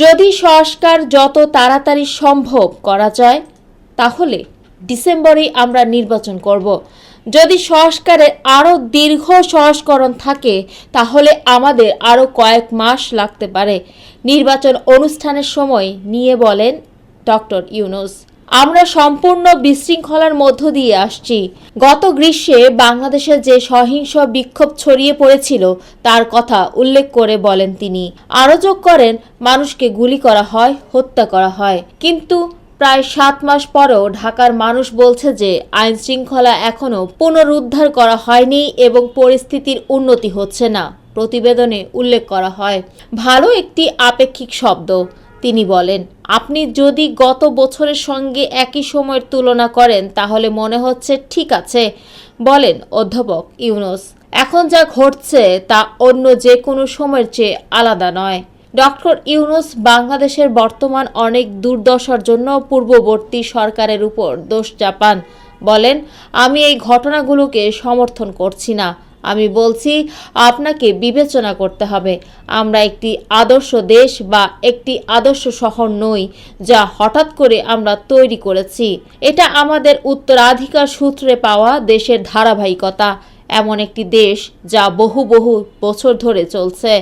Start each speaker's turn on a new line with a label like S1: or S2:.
S1: যদি সংস্কার যত তাড়াতাড়ি সম্ভব করা যায়, তাহলে ডিসেম্বরেই আমরা নির্বাচন করব। যদি সংস্কারের আরও দীর্ঘ সংস্করণ থাকে, তাহলে আমাদের আরও কয়েক মাস লাগতে পারে। নির্বাচন অনুষ্ঠানের সময় নিয়ে বলেন ডক্টর ইউনুস। আমরা সম্পূর্ণ বিশৃঙ্খলার মধ্য দিয়ে আসছি। গত গ্রীষ্মে বাংলাদেশে যে সহিংস বিক্ষোভ ছড়িয়ে পড়েছিল, তার কথা উল্লেখ করে বলেন তিনি। আরও যোগ করেন, মানুষকে গুলি করা হয়, হত্যা করা হয়। কিন্তু প্রায় সাত মাস পরেও ঢাকার মানুষ বলছে যে, আইন শৃঙ্খলা এখনও পুনরুদ্ধার করা হয়নি এবং পরিস্থিতির উন্নতি হচ্ছে না, প্রতিবেদনে উল্লেখ করা হয়। ভালো একটি আপেক্ষিক শব্দ। তিনি বলেন, আপনি যদি গত বছরের সঙ্গে একই সময়ের তুলনা করেন, তাহলে মনে হচ্ছে ঠিক আছে। বলেন অধ্যাপক ইউনুস। এখন যা ঘটছে তা অন্য যে কোনো সময়ের চেয়ে আলাদা নয়। ডক্টর ইউনুস বাংলাদেশের বর্তমান অনেক দুর্দশার জন্য পূর্ববর্তী সরকারের উপর দোষ চাপান। বলেন, আমি এই ঘটনাগুলোকে সমর্থন করছি না। আমি বলছি, আপনাকে বিবেচনা করতে হবে। আমরা একটি আদর্শ দেশ বা একটি আদর্শ শহর নই, যা হঠাৎ করে আমরা তৈরি করেছি। এটা আমাদের উত্তরাধিকার সূত্রে পাওয়া দেশের ধারাবাহিকতা। এমন একটি দেশ যা বহু বহু বছর ধরে চলছে।